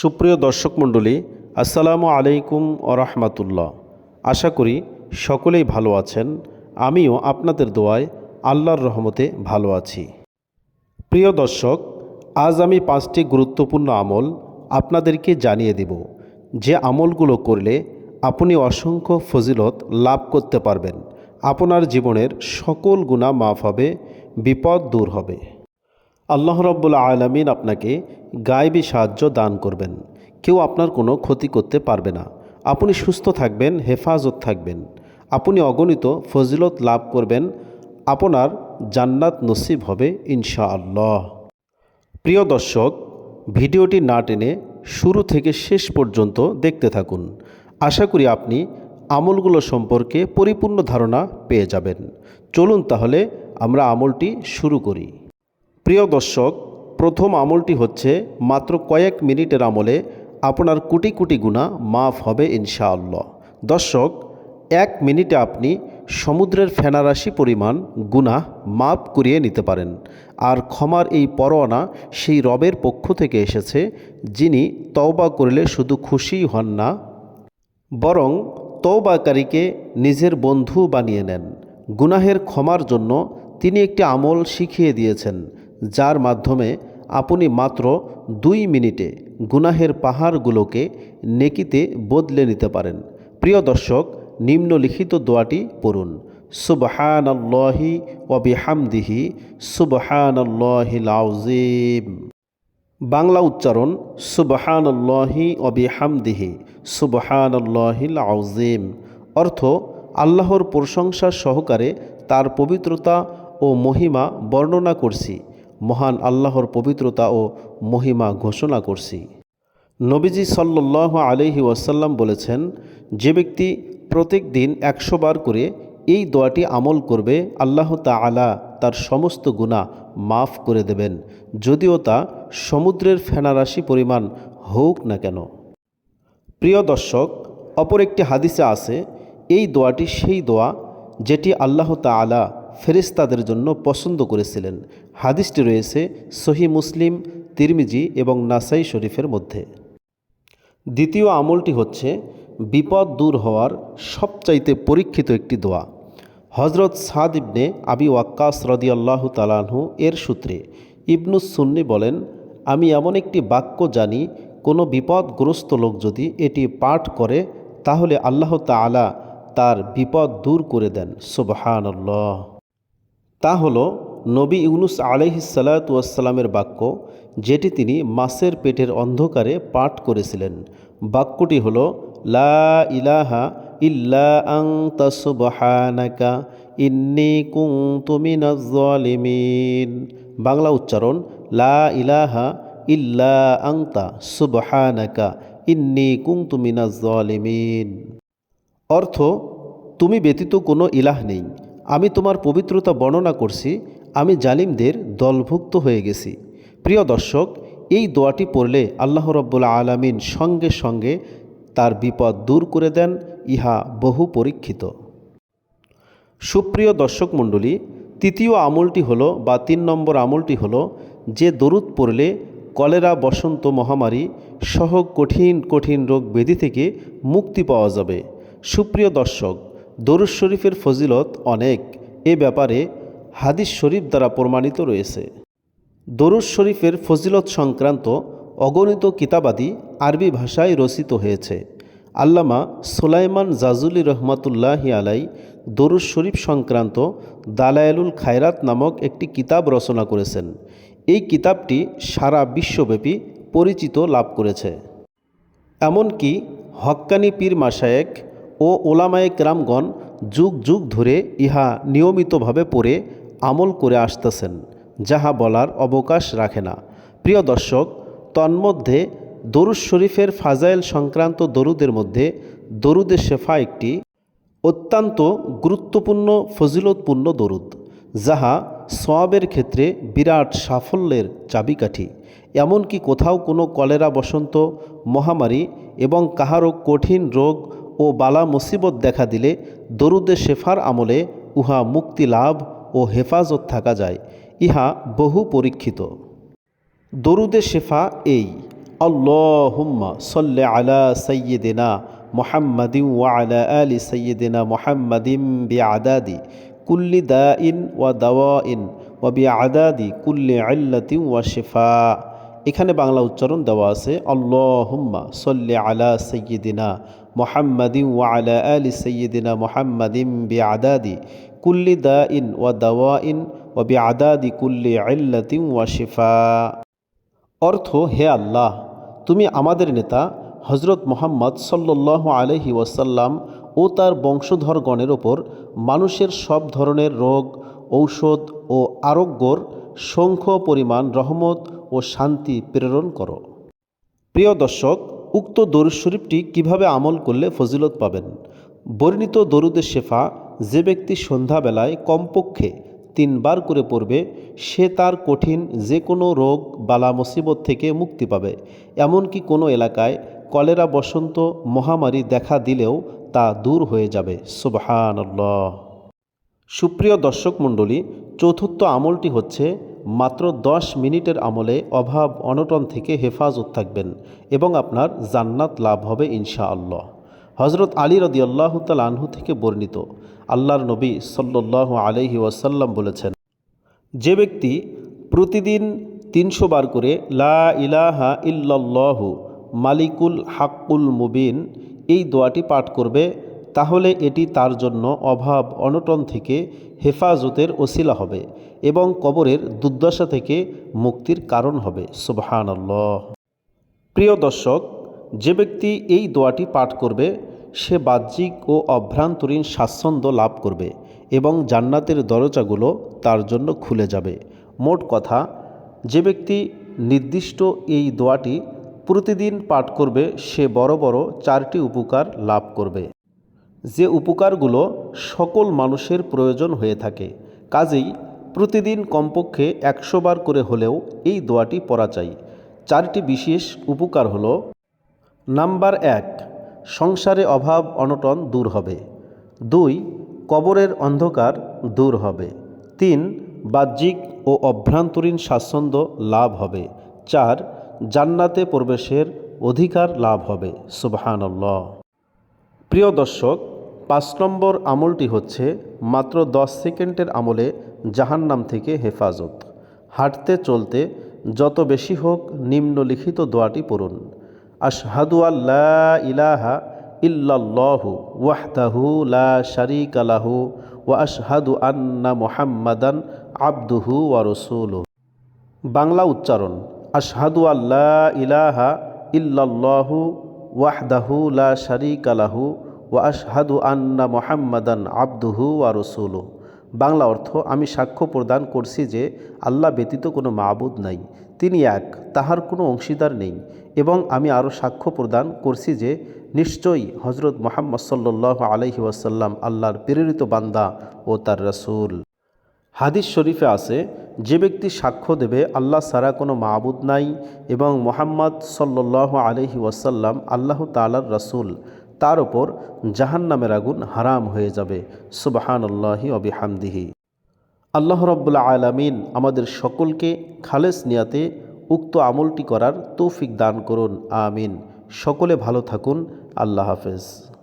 সুপ্রিয় দর্শক মণ্ডলী, আসসালামু আলাইকুম ও রহমাতুল্লাহ। আশা করি সকলেই ভালো আছেন, আমিও আপনাদের দোয়ায় আল্লাহর রহমতে ভালো আছি। প্রিয় দর্শক, আজ আমি পাঁচটি গুরুত্বপূর্ণ আমল আপনাদেরকে জানিয়ে দেব। যে আমলগুলো করলে আপনি অসংখ্য ফজিলত লাভ করতে পারবেন। আপনার জীবনের সকল গুণা মাফ হবে, বিপদ দূর হবে। আল্লাহ রব্বুল আলমিন আপনাকে গায়েবী সাহায্য দান করবেন। কেউ আপনার কোনো ক্ষতি করতে পারবে না। আপনি সুস্থ থাকবেন, হেফাজত থাকবেন। আপনি অগণিত ফজিলত লাভ করবেন। আপনার জান্নাত নসিব হবে ইনশাআল্লাহ। প্রিয় দর্শক, ভিডিওটি না টেনে শুরু থেকে শেষ পর্যন্ত দেখতে থাকুন। আশা করি আপনি আমলগুলো সম্পর্কে পরিপূর্ণ ধারণা পেয়ে যাবেন। চলুন তাহলে আমরা আমলটি শুরু করি। প্রিয় দর্শক, প্রথম আমলটি হচ্ছে মাত্র কয়েক মিনিটের আমলে আপনার কোটি কোটি গুণা মাফ হবে ইনশাআল্লাহ। দর্শক, এক মিনিটে আপনি সমুদ্রের ফেনারাশি পরিমাণ গুনাহ মাপ করিয়ে নিতে পারেন। আর ক্ষমার এই পরোয়ানা সেই রবের পক্ষ থেকে এসেছে, যিনি তওবা করলে শুধু খুশিই হন না, বরং তৌবাকারীকে নিজের বন্ধু বানিয়ে নেন। গুনাহের ক্ষমার জন্য তিনি একটি আমল শিখিয়ে দিয়েছেন। যার মাধ্যমে আপনি মাত্র দুই মিনিটে গুনাহের পাহাড়গুলোকে নেকিতে বদলে নিতে পারেন। প্রিয় দর্শক, নিম্নলিখিত দোয়াটি পড়ুন। সুবহান আল্লাহি ওবিহামদিহি সুবহান আল্লাহিল আউজিম বাংলা উচ্চারণ, সুবহানাল্লাহি অবিহামদিহি সুবহানাল্লাহিল আউজিম অর্থ, আল্লাহর প্রশংসা সহকারে তার পবিত্রতা ও মহিমা বর্ণনা করছি। মহান আল্লাহর পবিত্রতা ও মহিমা ঘোষণা করছি। নবীজি সাল্লাহ আলহি ওয়াসাল্লাম বলেছেন, যে ব্যক্তি প্রত্যেক দিন একশো বার করে এই দোয়াটি আমল করবে, আল্লাহ তাআলা তার সমস্ত গুণা মাফ করে দেবেন, যদিও তা সমুদ্রের ফেনারাশি পরিমাণ হোক না কেন। প্রিয় দর্শক, অপর একটি হাদিসে আছে, এই দোয়াটি সেই দোয়া যেটি আল্লাহ তাআলা ফেরেশতাদের জন্য পছন্দ করেছিলেন। হাদিসটি রয়েছে সহি মুসলিম, তিরমিজি এবং নাসাই শরীফের মধ্যে। দ্বিতীয় আমলটি হচ্ছে, বিপদ দূর হওয়ার সবচাইতে পরীক্ষিত একটি দোয়া। হজরত সাদ ইবনে আবি ওয়াক্কাস রদিয়াল্লাহ তালাহু এর সূত্রে ইবনুস সুন্নি বলেন, আমি এমন একটি বাক্য জানি, কোনো বিপদগ্রস্ত লোক যদি এটি পাঠ করে, তাহলে আল্লাহ তাআলা তার বিপদ দূর করে দেন। সুবহানাল্লাহ। তা হলো নবী ইউনুস আলহিসাল্লাতুয়াসাল্লামের বাক্য, যেটি তিনি মাসের পেটের অন্ধকারে পাঠ করেছিলেন। বাক্যটি হলো, লা ইলাহা ইল্লা আং তাসুবহানাকা ইন্নি মিনাজ জালিমিন বাংলা উচ্চারণ, লা ইলাহা ইল্লা আংতা সুবহানাকা ইন্নি কুনতু মিনাজ জালিমিন অর্থ, তুমি ব্যতীত কোনো ইলাহ নেই। আমি তোমার পবিত্রতা বর্ণনা করছি, আমি জালিমদের দলভুক্ত হয়ে গেছি। প্রিয় দর্শক, এই দোয়াটি পড়লে আল্লাহ রব্বুল্লা আলমিন সঙ্গে সঙ্গে তার বিপদ দূর করে দেন, ইহা বহু পরীক্ষিত। সুপ্রিয় দর্শক মণ্ডলী, তৃতীয় আমলটি হলো বা তিন নম্বর আমলটি হলো যে দরুদ পড়লে কলেরা বসন্ত মহামারী, সহ কঠিন কঠিন রোগ ব্যাধি থেকে মুক্তি পাওয়া যাবে। সুপ্রিয় দর্শক দরুদ শরীফের ফজিলত অনেক। এ ব্যাপারে হাদিস শরীফ দ্বারা প্রমাণিত রয়েছে। দরুদ শরীফের ফজিলত সংক্রান্ত অগণিত কিতাবাদি আরবি ভাষায় রচিত হয়েছে। আল্লামা সোলাইমান জাজুলি রহমাতুল্লাহি আলাই দরুদ শরীফ সংক্রান্ত দালায়ালুল খায়রাত নামক একটি কিতাব রচনা করেছেন। এই কিতাবটি সারা বিশ্বব্যাপী পরিচিত লাভ করেছে। এমনকি হক্কানি পীর মাসায়েক ও ওলামায়ে রামগণ যুগ যুগ ধরে ইহা নিয়মিতভাবে পড়ে, আমল করে আসতেছেন, যাহা বলার অবকাশ রাখে না। প্রিয় দর্শক, তন্মধ্যে দরুদ শরীফের ফাজাইল সংক্রান্ত দরুদের মধ্যে দরুদে শেফা একটি অত্যন্ত গুরুত্বপূর্ণ, ফজিলতপূর্ণ দরুদ, যাহা সোয়াবের ক্ষেত্রে বিরাট সাফল্যের চাবিকাঠি। এমনকি কোথাও কোনো কলেরা বসন্ত, মহামারী এবং কাহারও কঠিন রোগ ও বালা মুসিবত দেখা দিলে দরুদে শেফার আমলে উহা মুক্তি লাভ ও হেফাজত থাকা যায়, ইহা বহু পরীক্ষিত। দরুদে শেফা এই, আল্লাহুম্মা সল্লে আলা সৈয়দিনা মোহাম্মদিম ওয়ালা আলি সৈয়দিনা মোহাম্মদিম বি আদাদি কুল্লি দা ইন ওয়া দাওয়া ইন ওয়া বি আদাদি কুল্লি আল্লাতিম ওয়া শেফা। এখানে বাংলা উচ্চারণ দেওয়া আছে, আল্লাহুম্মা সল্লে আলা সৈয়দিনা মোহাম্মদিম ওয়ালা আলি সৈয়দিনা মোহাম্মদিম বি আদাদি কুল্লি দা ইন ওয়া দাওয়া ইন ওয়া বি আদাদি কুল্লি আল্লাতিম ওয়া শিফা। অর্থ, হে আল্লাহ, তুমি আমাদের নেতা হজরত মোহাম্মদ সাল্লাহ আলহি ওয়াসাল্লাম ও তার বংশধরগণের ওপর মানুষের সব ধরনের রোগ, ঔষধ ও আরোগ্যর সংখ্য পরিমাণ, রহমত ও শান্তি প্রেরণ করো। প্রিয় দর্শক উক্ত দরুদ শরীফটি কীভাবে আমল করলে ফজিলত পাবেন? বর্ণিত দরুদে শেফা, যে ব্যক্তি সন্ধ্যাবেলায় কমপক্ষে তিনবার করে পড়বে, সে তার কঠিন যে কোনো রোগ, বালা মুসিবত থেকে মুক্তি পাবে। এমনকি কোনো এলাকায় কলেরা বসন্ত মহামারী দেখা দিলেও তা দূর হয়ে যাবে। সুবহানাল্লাহ। সুপ্রিয় দর্শক মণ্ডলী, চতুর্থ আমলটি হচ্ছে মাত্র দশ মিনিটের আমলে অভাব অনটন থেকে হেফাজত থাকবেন এবং আপনার জান্নাত লাভ হবে ইনশাআল্লাহ। হজরত আলী রদি আল্লাহ আনহু থেকে বর্ণিত আল্লাহর নবী সাল্লাহ আলহি ওয়াসাল্লাম বলেছেন, যে ব্যক্তি প্রতিদিন তিনশো বার করে লা ইলাহা ইল্লাল্লাহু মালিকুল হাক্কুল মুবিন এই দোয়াটি পাঠ করবে তাহলে এটি তার জন্য অভাব অনটন থেকে হেফাজতের ওসিলা হবে এবং কবরের দুর্দশা থেকে মুক্তির কারণ হবে। সুবহান প্রিয় দর্শক, যে ব্যক্তি এই দোয়াটি পাঠ করবে, সে বাহ্যিক ও অভ্রান্তরীণ স্বাচ্ছন্দ্য লাভ করবে এবং জান্নাতের দরজাগুলো তার জন্য খুলে যাবে। মোট কথা, যে ব্যক্তি নির্দিষ্ট এই দোয়াটি প্রতিদিন পাঠ করবে, সে বড় বড় চারটি উপকার লাভ করবে। যে উপকারগুলো সকল মানুষের প্রয়োজন হয়ে থাকে। কাজেই প্রতিদিন কমপক্ষে একশো বার করে হলেও এই দোয়াটি পড়া চাই। চারটি বিশেষ উপকার হলো, নাম্বার এক, সংসারে অভাব অনটন দূর হবে। দুই, কবরের অন্ধকার দূর হবে। তিন, বাহ্যিক ও অভ্রান্তরীণ স্বাচ্ছন্দ্য লাভ হবে। চার, জান্নাতে প্রবেশের অধিকার লাভ হবে। সুবহানাল্লাহ। প্রিয় দর্শক পাঁচ নম্বর আমলটি হচ্ছে মাত্র দশ সেকেন্ডের আমলে জাহান্নাম থেকে হেফাজত। হাঁটতে চলতে যত বেশি হোক নিম্নলিখিত দোয়াটি পড়ুন। আশহাদু আল্লাহ ইলাহা ইল্লাল্লাহু ওয়াহদাহু লা শারিকা লাহু ওয়া আশহাদু আন্না মুহাম্মাদান আবদুহু ওয়া রাসূলুহু। বাংলা উচ্চারণ, আশহাদু আল্লাহ ইলাহা ইল্লাল্লাহু ওয়াহদাহু লা শারিকা লাহু ওয়া আশহাদু আন্না মুহাম্মাদান আব্দুহু ওয়া রাসূলুহু। বাংলা অর্থ, আমি সাক্ষ্য প্রদান করছি যে আল্লাহ ব্যতীত কোনো মাবুদ নাই। তিনি এক, তাহার কোনো অংশীদার নেই। এবং আমি আরও সাক্ষ্য প্রদান করছি যে নিশ্চয়ই হজরত মোহাম্মদ সাল্লাহ আলহি ওয়াসাল্লাম আল্লাহর প্রেরিত বান্দা ও তার রসুল। হাদিস শরীফে আছে, যে ব্যক্তি সাক্ষ্য দেবে, আল্লাহ সারা কোনো মাবুদ নাই এবং মোহাম্মদ সাল্লাহ আলহি ওয়াসাল্লাম আল্লাহ তালার রসুল। তার ওপর জাহান্নামের আগুন হারাম হয়ে যাবে। সুবাহানল্লাহি অবিহামদিহি আল্লাহ রব্বুল্লা আলামিন আমাদের সকলকে খালেস নিয়াতে উক্ত আমলটি করার তৌফিক দান করুন। আমিন। সকলে ভালো থাকুন। আল্লাহ হাফেজ।